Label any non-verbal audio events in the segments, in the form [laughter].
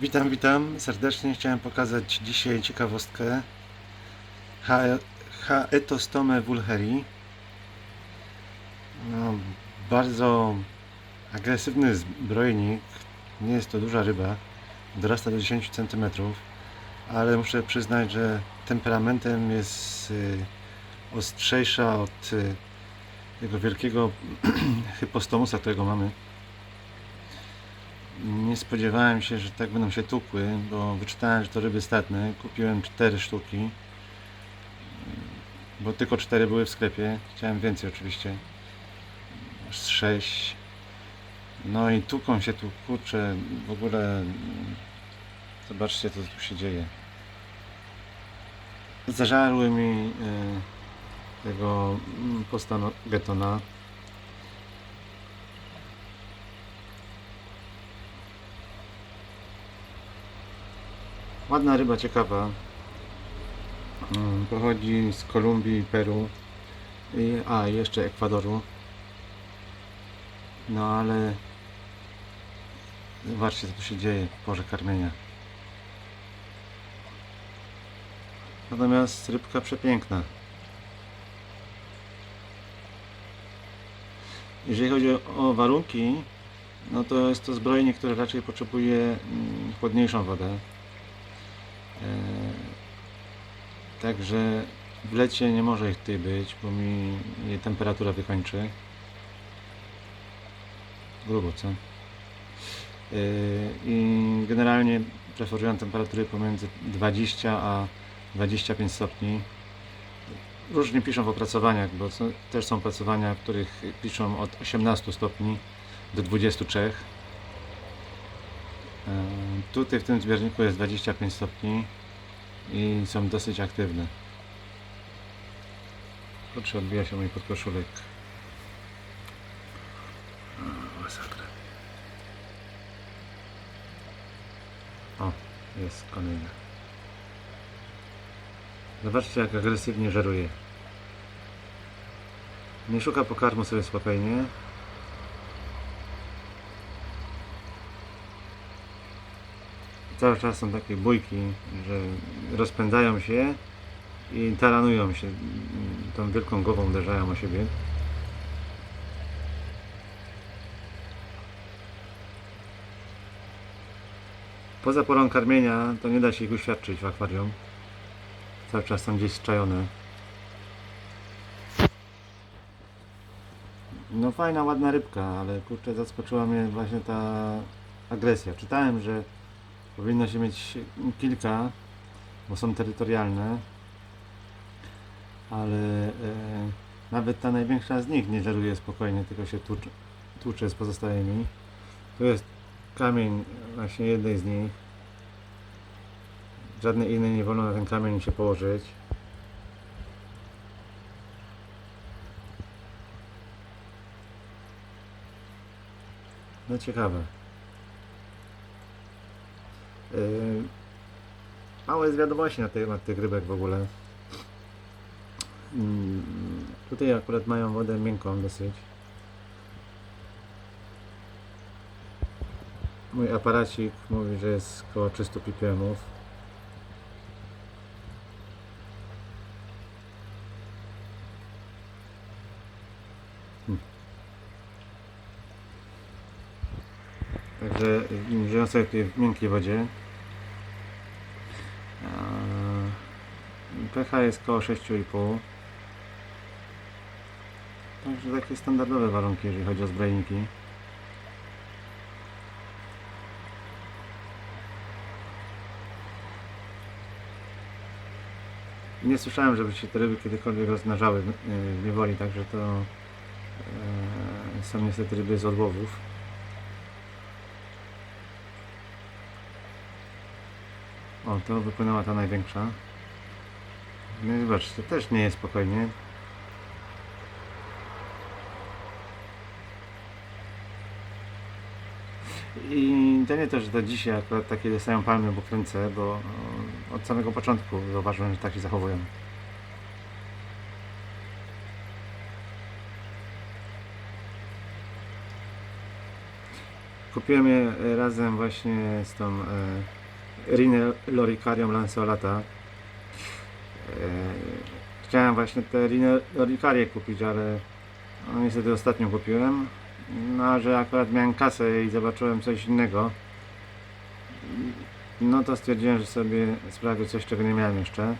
Witam, witam serdecznie. Chciałem pokazać dzisiaj ciekawostkę Ha- Haetostome vulheri. No, bardzo agresywny zbrojnik. Nie jest to duża ryba. Dorasta do 10 cm, ale muszę przyznać, że temperamentem jest y, ostrzejsza od y, tego wielkiego [clears throat] hypostomusa, którego mamy. Nie spodziewałem się, że tak będą się tukły, bo wyczytałem, że to ryby statne. Kupiłem cztery sztuki, bo tylko cztery były w sklepie. Chciałem więcej oczywiście. Aż z sześć. No i tuką się tu, kurczę, w ogóle zobaczcie co tu się dzieje. Zażarły mi y, tego mm, postano getona. Ładna ryba, ciekawa. Mm, Pochodzi z Kolumbii, Peru, a jeszcze Ekwadoru. No ale zobaczcie co tu się dzieje w porze karmienia. Natomiast rybka przepiękna. Jeżeli chodzi o- o warunki, no to jest to zbrojenie, które raczej potrzebuje mm, chłodniejszą wodę. E, Także w lecie nie może ich tutaj być, bo mi temperatura wykończy. Grubo, co? E, I generalnie preferuję temperatury pomiędzy 20 a 25 stopni. Różnie piszą w opracowaniach, bo też są opracowania, w których piszą od 18 stopni do 23. E, Tutaj w tym zbiorniku jest 25 stopni i są dosyć aktywne. Kurczę, odbija się mój podkoszulek. O, jest kolejna. Zobaczcie, jak agresywnie żeruje. Nie szuka pokarmu sobie spokojnie. Cały czas są takie bójki, że rozpędzają się i taranują się. Tą wielką głową uderzają o siebie. Poza porą karmienia to nie da się ich uświadczyć w akwarium. Cały czas są gdzieś zczajone. No fajna, ładna rybka, ale kurczę zaskoczyła mnie właśnie ta agresja. Czytałem, że powinno się mieć kilka, bo są terytorialne, ale e, nawet ta największa z nich nie żeruje spokojnie, tylko się tłucze, tłucze z pozostałymi. Tu jest kamień właśnie jednej z nich. Żadnej innej nie wolno na ten kamień się położyć. No ciekawe. Yy, Mało jest wiadomości na temat tych rybek w ogóle. Mm, Tutaj akurat mają wodę miękką dosyć. Mój aparacik mówi, że jest około 300 ppm. Także y, żyją sobie w miękkiej wodzie. pH jest około 6,5. Także takie standardowe warunki, jeżeli chodzi o zbrojniki. Nie słyszałem, żeby się te ryby kiedykolwiek rozmnażały w w niewoli, także to e, są niestety ryby z odłowów. O, to wypłynęła ta największa. No zobaczcie, też nie jest spokojnie. I to nie to, że to dzisiaj akurat takie dostają palmy, bo kręcę, bo e, od samego początku zauważyłem, że tak się zachowują. Kupiłem je razem właśnie z tą e, Rinę Loricarią Lanceolata. E, chciałem właśnie te Rinę Loricarię kupić, ale no, niestety ostatnio kupiłem. No, że akurat miałem kasę i zobaczyłem coś innego, no to stwierdziłem, że sobie sprawię coś, czego nie miałem jeszcze.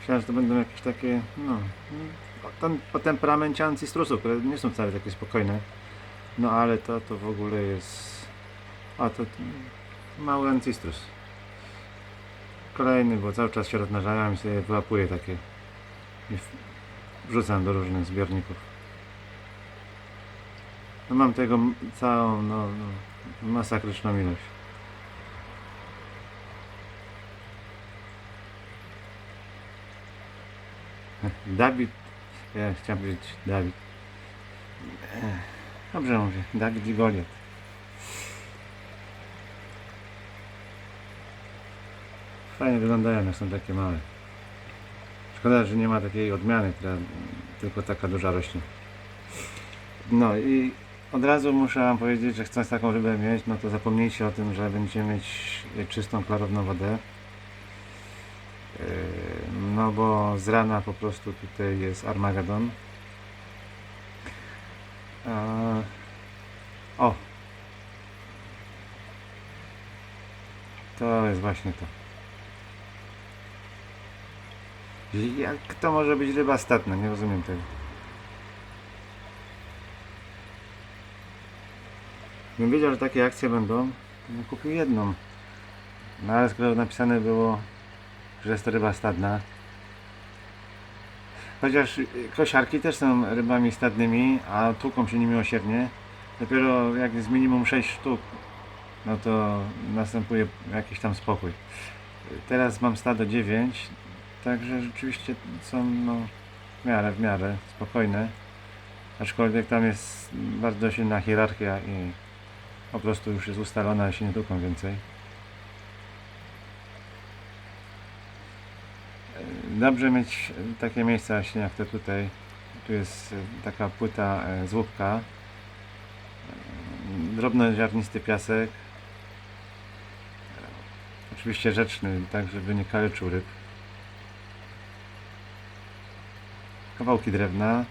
Myślałem, że to będą jakieś takie, no, o, tem- o temperamencie ancistrusu, które nie są wcale takie spokojne. No ale to, to w ogóle jest, a to, to mały ancistrus. Kolejny, bo cały czas się rozmnażają i sobie wyłapuję takie i wrzucam do różnych zbiorników. No mam tego całą, no, no masakryczną ilość. [laughs] Dawid, ja chciałem powiedzieć Dawid. Dobrze mówię, Dawid i Goliat. Fajnie wyglądają, jak są takie małe. Szkoda, że nie ma takiej odmiany, która tylko taka duża rośnie. No i od razu muszę Wam powiedzieć, że chcąc taką rybę mieć, no to zapomnijcie o tym, że będziecie mieć czystą, klarowną wodę. Yy, No bo z rana po prostu tutaj jest Armagedon. O! To jest właśnie to. Jak to może być ryba statna? Nie rozumiem tego. Gdybym wiedział, że takie akcje będą, to bym kupił jedną. No ale skoro napisane było, że jest to ryba stadna. Chociaż kosiarki też są rybami stadnymi, a tłuką się niemiłosiernie. Dopiero jak jest minimum 6 sztuk, no to następuje jakiś tam spokój. Teraz mam stado 9, także rzeczywiście są no, w miarę, w miarę spokojne. Aczkolwiek tam jest bardzo silna hierarchia i po prostu już jest ustalona, się nie tłuką więcej. Dobrze mieć takie miejsca właśnie jak te tutaj. Tu jest taka płyta e, z łupka. E, Drobnoziarnisty piasek. Oczywiście rzeczny, tak żeby nie kaleczył ryb. Kawałki drewna.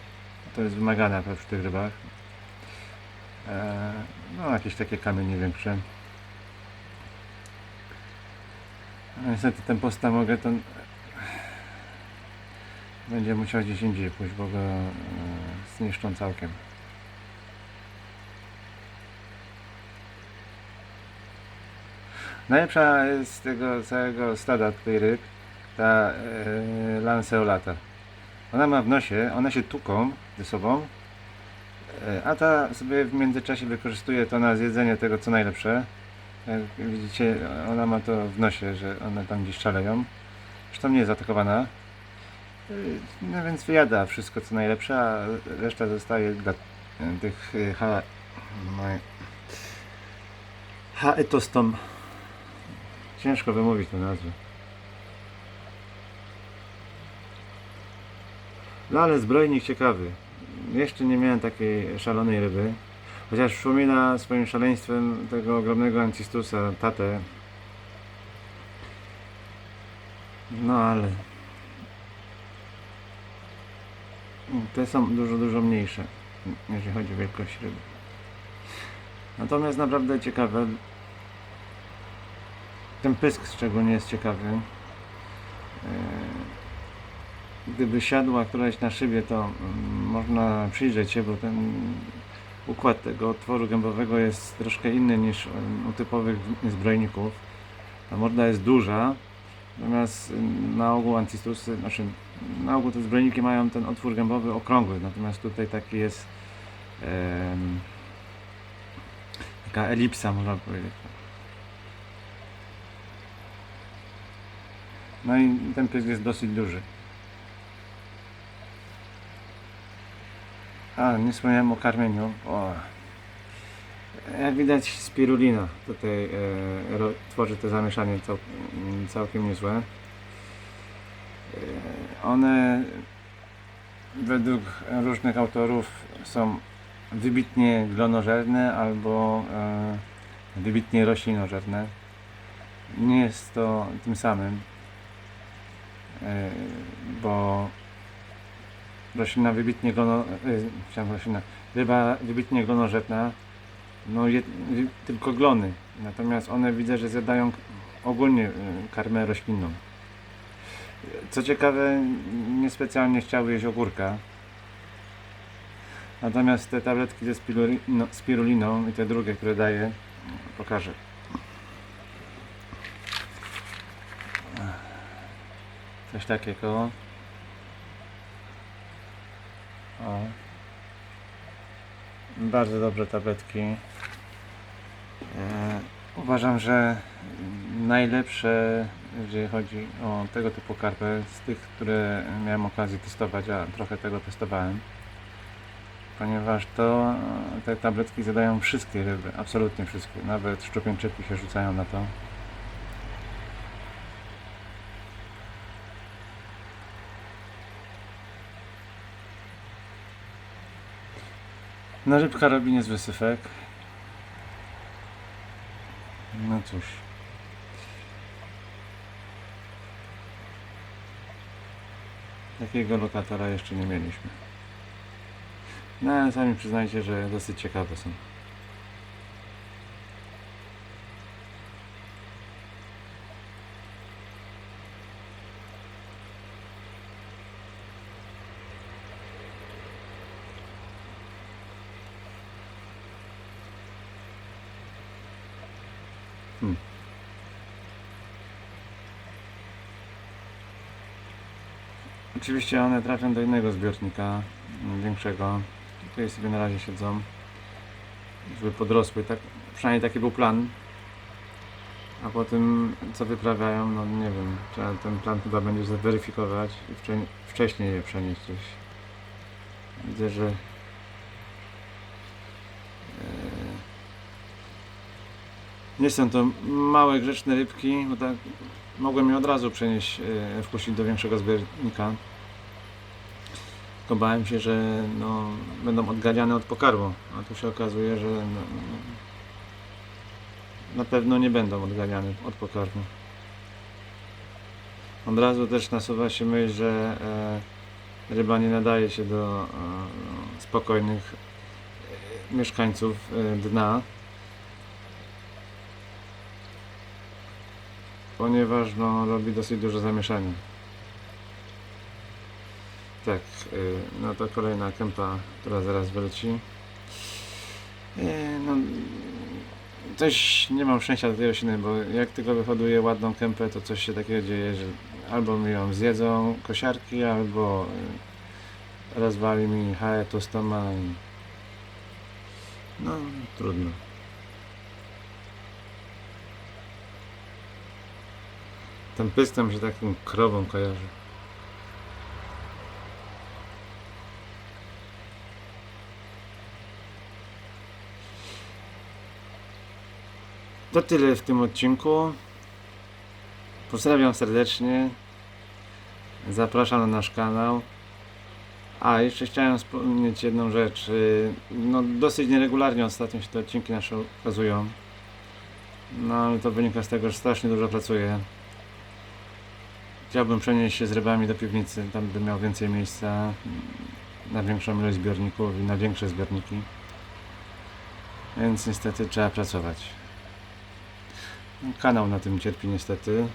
To jest wymagane przy tych rybach. E, No jakieś takie kamienie większe. No, Niestety ten postamogeton będzie musiał gdzieś indziej pójść, bo go e, zniszczą całkiem. Najlepsza z tego całego stada tutaj ryb ta e, lanceolata. Ona ma w nosie, one się tuką ze sobą, e, a ta sobie w międzyczasie wykorzystuje to na zjedzenie tego co najlepsze. Jak widzicie, ona ma to w nosie, że one tam gdzieś szaleją. Zresztą nie jest atakowana. Y, No więc wyjada wszystko co najlepsze, a reszta zostaje dla tych ha... No, haetostom. Ciężko wymówić tę nazwę. No zbrojnik ciekawy. Jeszcze nie miałem takiej szalonej ryby. Chociaż przypomina swoim szaleństwem tego ogromnego ancistusa, tatę. No ale te są dużo, dużo mniejsze, jeżeli chodzi o wielkość ryby. Natomiast naprawdę ciekawe. Ten pysk szczególnie jest ciekawy. Eee, Gdyby siadła któraś na szybie, to mm, można przyjrzeć się, bo ten układ tego otworu gębowego jest troszkę inny niż em, u typowych zbrojników. Ta morda jest duża, natomiast em, na ogół ancistrusy, znaczy na ogół te zbrojniki mają ten otwór gębowy okrągły, natomiast tutaj taki jest em, taka elipsa, można powiedzieć. No i ten pysk jest dosyć duży. A, nie wspomniałem o karmieniu. O. Jak widać spirulina tutaj e, ro, tworzy to zamieszanie cał, m, całkiem niezłe. E, one według różnych autorów są wybitnie glonożerne albo e, wybitnie roślinożerne. Nie jest to tym samym, e, bo roślina wybitnie glono, e, chciałem roślina, ryba wybitnie glonożerna, no je, wy- tylko glony, natomiast one widzę, że zjadają ogólnie e, karmę roślinną. Co ciekawe, niespecjalnie chciały jeść ogórka. Natomiast te tabletki ze spirulino, spiruliną i te drugie, które daję, pokażę. Coś takiego. Bardzo dobre tabletki. E, uważam, że najlepsze, jeżeli chodzi o tego typu karpę, z tych, które miałem okazję testować, a trochę tego testowałem, ponieważ to te tabletki zadają wszystkie ryby, absolutnie wszystkie, nawet szczupieńczyki się rzucają na to. Rybka robi niezły syfek. No cóż. Takiego lokatora jeszcze nie mieliśmy. No ale sami przyznajcie, że dosyć ciekawe są. Hmm. Oczywiście one trafią do innego zbiornika, m, większego. Tutaj sobie na razie siedzą. Żeby podrosły, tak, przynajmniej taki był plan. A po tym co wyprawiają, no nie wiem, trzeba ten plan chyba będzie zweryfikować i wcze- wcześniej je przenieść gdzieś. Widzę, że nie są to małe grzeczne rybki, bo tak mogłem je od razu przenieść, e, wpuścić do większego zbiornika. Tylko bałem się, że no, będą odganiane od pokarmu, a tu się okazuje, że no, na pewno nie będą odganiane od pokarmu. Od razu też nasuwa się myśl, że e, ryba nie nadaje się do e, spokojnych e, mieszkańców e, dna. Ponieważ no, robi dosyć dużo zamieszania. Tak, y, no to kolejna kępa, która zaraz wyleci. Y, No, coś nie mam szczęścia do tej rośliny, bo jak tylko wyhoduję ładną kępę, to coś się takiego dzieje, że albo mi ją zjedzą kosiarki, albo y, rozwali mi haetostoma i no trudno. Ten pystem się taką krową kojarzy. To tyle w tym odcinku. Pozdrawiam serdecznie. Zapraszam na nasz kanał. A, jeszcze chciałem wspomnieć jedną rzecz. No, dosyć nieregularnie ostatnio się te odcinki nasze ukazują. No, ale to wynika z tego, że strasznie dużo pracuję. Chciałbym przenieść się z rybami do piwnicy, tam by miał więcej miejsca mm, na większą ilość zbiorników i na większe zbiorniki. Więc niestety trzeba pracować. Kanał na tym cierpi niestety.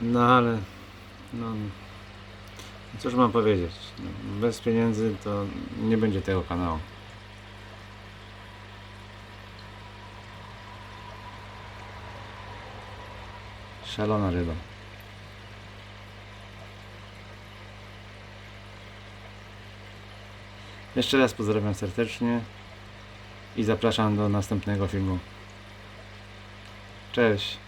No ale no cóż mam powiedzieć. No, bez pieniędzy to nie będzie tego kanału. Szalona ryba. Jeszcze raz pozdrawiam serdecznie i zapraszam do następnego filmu. Cześć.